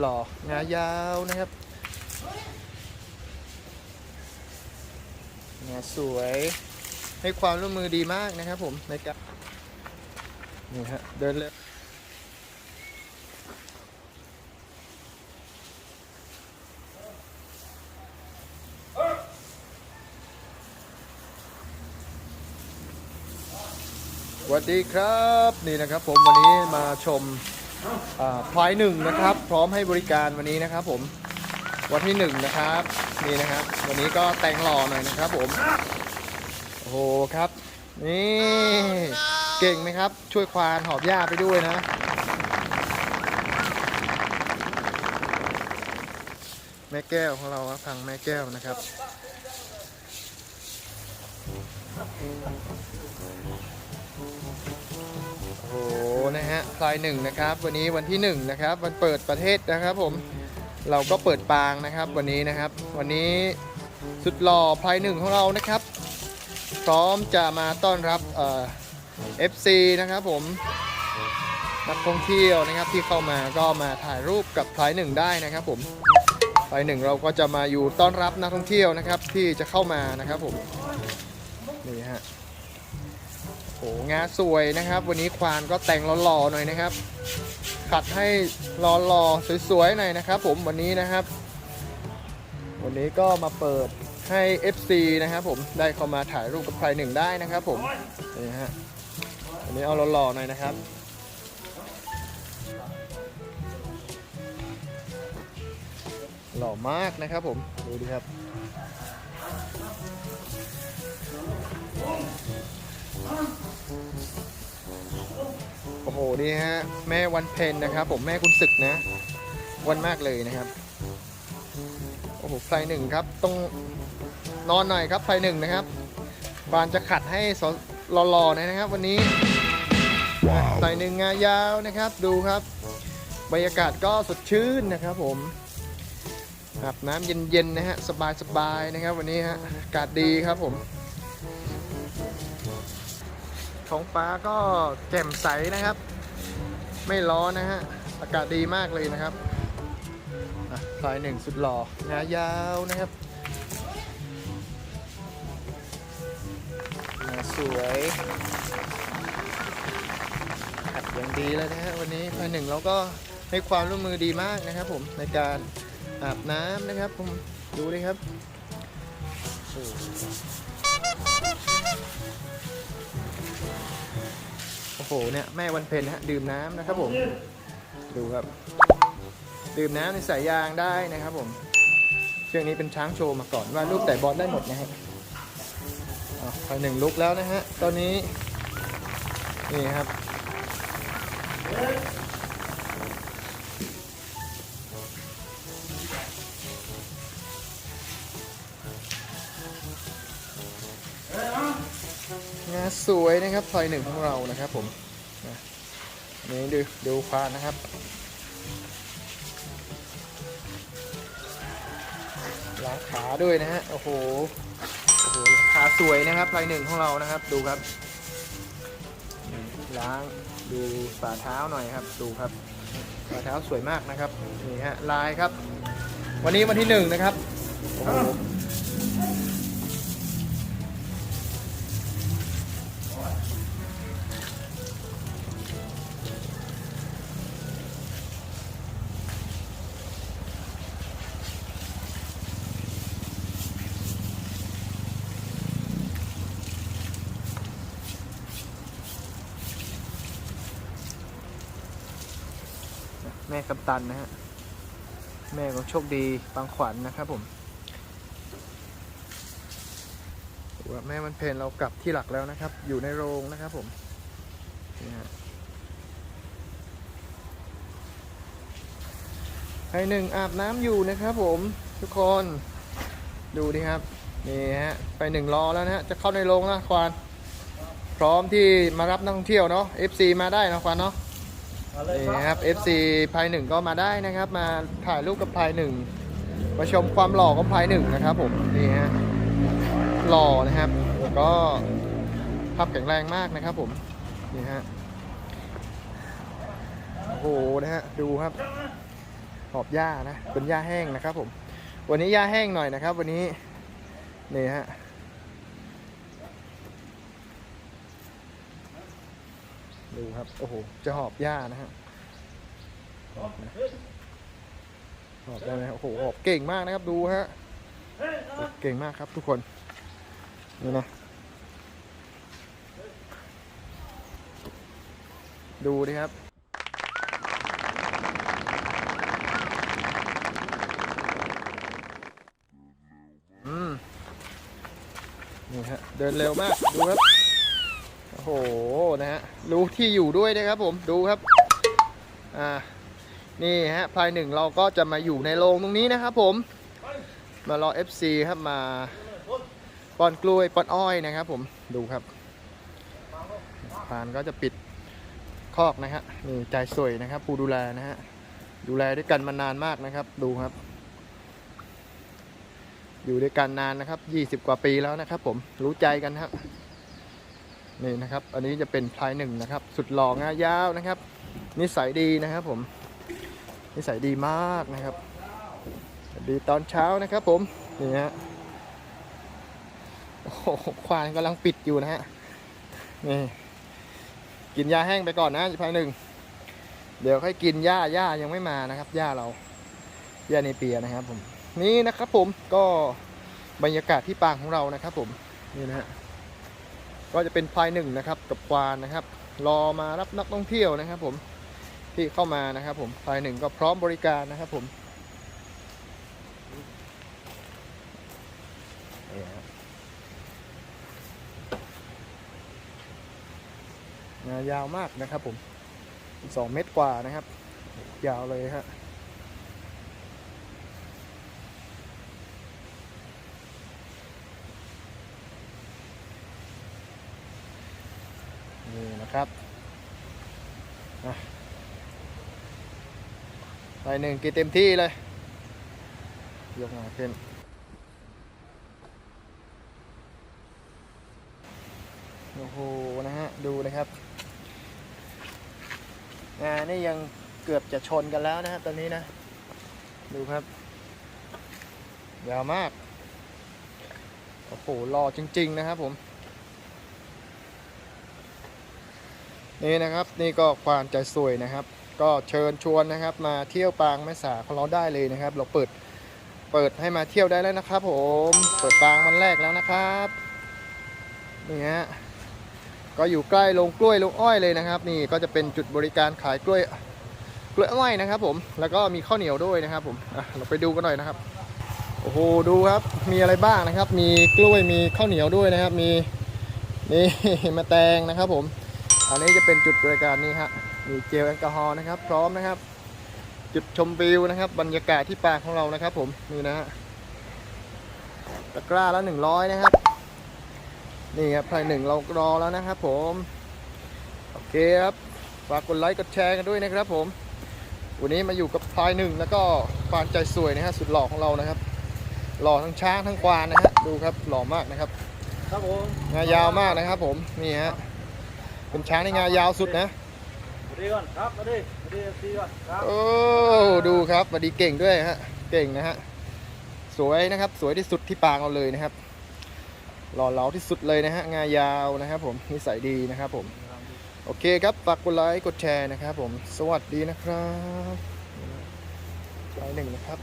หล่องายาวนะครับงาสวยให้ความร่วมมือดีมากนะครับผมในการนี่ฮะเดินเลยสวัสดีครับ นี่นะครับผมวันนี้มาชม พลายหนึ่งนะครับ พร้อมให้บริการวันนี้นะครับ ผมวันที่หนึ่งนะครับนี่นะครับ วันนี้ก็แต่งหล่อหน่อยนะครับ ผมโอ้โหครับ นี่เก่งไหมครับ ช่วยควานหอบหญ้าไปด้วยนะ แม่แก้วของเราครับพังแม่แก้วนะครับโอ้ นะฮะพลายหนึ่งนะครับ วันนี้วันที่หนึ่งนะครับวันเปิดประเทศนะครับผมเราก็เปิดปางนะครับวันนี้นะครับ วันนี้สุดหล่อพลายหนึ่งของเรานะครับ พร้อมจะมาต้อนรับเอ่อฟซีนะครับผมนักท่องเที่ยวนะครับที่เข้ามาก็มาถ่ายรูปกับพลายหนึ่งได้นะครับผมพลายหนึ่งเราก็จะมาอยู่ต้อนรับนักท่องเที่ยวนะครับที่จะเข้ามานะครับผมนี่ฮะ โอ้งาสวยนะครับ วันนี้ควานก็แต่งหล่อๆหน่อยนะครับขัดให้หล่อๆสวยๆหน่อยนะครับ ผมวันนี้นะครับ วันนี้ก็มาเปิดให้ FC นะครับผมได้เข้ามาถ่ายรูปกับใครหนึ่งได้นะครับผมนี่ฮะวันนี้เอาหล่อๆหน่อยนะครับหล่อมากนะครับผมดูดิครับ โอ้โหนี่ฮะ แม่วันเพ็ญนะครับ ผมแม่คุณศึกนะ วันมากเลยนะครับ โอ้โหไฟหนึ่งครับต้องนอนหน่อยครับไฟหนึ่งนะครับบานจะขัดให้สหล่อๆหน่อยนะครับ วันนี้ไฟหนึ่งงายาวนะครับ ดูครับ บรรยากาศก็สดชื่นนะครับ ผมอาบน้ำเย็นๆนะฮะสบายๆนะครับ วันนี้ฮะอากาศดีครับผม ท้องฟ้าก็แจ่มใสนะครับ ไม่ร้อนนะฮะ อากาศดีมากเลยนะครับอะพลายหนึ่งสุดหล่องายาวนะครับ สวยขัดอย่างดีเลยนะฮะวันนี้พลายหนึ่งเราก็ให้ความร่วมมือดีมากนะครับ ผมในการอาบน้ำนะครับผมดูเลยครับ โอ้โอ้โหเนี่ยแม่วันเพ็ญฮะดื่มน้ำนะครับผม ดูครับ ดื่มน้ำในสายยางได้นะครับผมเชือกนี้เป็นช้างโชว์มาก่อนว่าลูกแต่บอลได้หมดนะฮะอะไปหนึ่งลุกแล้วนะฮะตอนนี้นี่ครับ สวยนะครับพลอยหนึ่งของเรานะครับผมนี่ดูดูควานนะครับล้างขาด้วยนะฮะโอ้โหโอ้โหขาสวยนะครับลายหนึ่งของเรานะครับ ดูครับ ล้างดูฝ่าเท้าหน่อยครับ ดูครับฝ่าเท้าสวยมากนะครับนี่ฮะลายครับ วันนี้วันที่หนึ่งนะครับโอ้โห แม่กัปตันนะฮะ แม่ของโชคดีบางขวัญนะครับผมว่าแม่มันเพนเรากลับที่หลักแล้วนะครับ อยู่ในโรงนะครับผมนี่ฮะให้หนึ่งอาบน้ำอยู่นะครับผมทุกคนดูดิครับนี่ฮะไปหนึ่งรอแล้วนะฮะจะเข้าในโรงแล้วควานพร้อมที่มารับนักท่องเที่ยวเนาะ FC มาได้นะควานเนาะ นี่นะครับ FC พายหนึ่งก็มาได้นะครับ มาถ่ายรูปกับพายหนึ่งมาชมความหล่อของพายหนึ่งนะครับ ผมนี่ฮะหล่อนะครับก็ภาพแข็งแรงมากนะครับ ผมนี่ฮะโอ้โหนะฮะดูครับหอบหญ้านะเป็นหญ้าแห้งนะครับ ผม วันนี้หญ้าแห้งหน่อยนะครับ วันนี้นี่ฮะ ดูครับ โอ้โห จะหอบหญ้านะฮะหอบนะหอบได้ไหมโอ้โหหอบเก่งมากนะครับดูฮะเก่งมากครับทุกคนนี่นะดูดิครับอืมนี่ฮะเดินเร็วมาก ดูครับ โหนะฮะรู้ที่อยู่ด้วยนะครับผมดูครับอ่านี่ฮะภายหนึ่งเราก็จะมาอยู่ในโรงตรงนี้นะครับผมมารอ FC ครับมาป้อนกล้วยป้อนอ้อยนะครับผมดูครับพานก็จะปิดคอกนะฮะนี่ใจสวยนะครับ ผู้ดูแลนะฮะดูแลด้วยกันมานานมากนะครับ ดูครับ อยู่ด้วยกันนานนะครับ 20 กว่าปีแล้วนะครับ ผมรู้ใจกันครับ นี่นะครับ อันนี้จะเป็นพลายหนึ่งนะครับ สุดหล่องายาวนะครับ นิสัยดีนะครับผม นิสัยดีมากนะครับ ดีตอนเช้านะครับผม นี่ฮะ โอ้โหควานกำลังปิดอยู่นะฮะ นี่ กินยาแห้งไปก่อนนะพลายหนึ่ง เดี๋ยวค่อยกินหญ้าหญ้ายังไม่มานะครับ หญ้าเรา หญ้าในเปียนะครับผม นี่นะครับผม ก็บรรยากาศที่ปางของเรานะครับผม นี่นะฮะ ก็จะเป็นพลายหนึ่งนะครับกับควานนะครับ รอมารับนักท่องเที่ยวนะครับ ผมที่เข้ามานะครับ ผมพลายหนึ่งก็พร้อมบริการนะครับ ผมยาวมากนะครับ ผมสองเมตรกว่านะครับ ยาวเลยฮะ นี่นะครับอะไปหนึ่งกินเต็มที่เลย ยกมาขึ้นโอ้โหนะฮะ ดูนะครับงานนี่ยังเกือบจะชนกันแล้วนะฮะตอนนี้นะ ดูครับยาวมาก โอ้โหรอจริง ๆ นะครับผม นี่นะครับนี่ก็ควานใจสวยนะครับ ก็เชิญชวนนะครับ มาเที่ยวปางแม่สาของเราได้เลยนะครับ เราเปิดเปิดให้มาเที่ยวได้แล้วนะครับ ผมเปิดปางวันแรกแล้วนะครับนี่ฮะก็อยู่ใกล้ลงกล้วยลงอ้อยเลยนะครับ นี่ก็จะเป็นจุดบริการขายกล้วยกล้วยอ้อยนะครับ ผมแล้วก็มีข้าวเหนียวด้วยนะครับ ผมเราไปดูกันหน่อยนะครับโอ้โหดูครับมีอะไรบ้างนะครับ มีกล้วยมีข้าวเหนียวด้วยนะครับ มีนี่มะแตงนะครับ ผม อันนี้จะเป็นจุดบริการนี้ฮะมีเจลแอลกอฮอล์นะครับ พร้อมนะครับ จุดชมวิวนะครับ บรรยากาศที่ปางของเรานะครับ ผมนี่นะฮะตะกร้าละหนึ่งร้อยนะครับ นี่ครับภายหนึ่งเรารอแล้วนะครับ ผมโอเคครับฝากกดไลค์กดแชร์กันด้วยนะครับ ผม วันนี้มาอยู่กับพลายหนึ่งแล้วก็ควานใจสวยนะฮะสุดหล่อของเรานะครับ หล่อทั้งช้างทั้งควานนะฮะดูครับหล่อมากนะครับ ครับผมงายาวมากนะครับ ผมนี่ฮะ เป็นช้างในงายาวสุดนะมาดีก่อนครับมาดีมาดีซีก่อนครับโอ้ดูครับมาดีเก่งด้วยฮะเก่งนะฮะสวยนะครับสวยที่สุดที่ปางเราเลยนะครับหล่อเหลาที่สุดเลยนะฮะงายาวนะครับ ผมนิสัยดีนะครับผมโอเคครับฝากกดไลค์กดแชร์นะครับ ผมสวัสดีนะครับไลค์หนึ่งนะครับ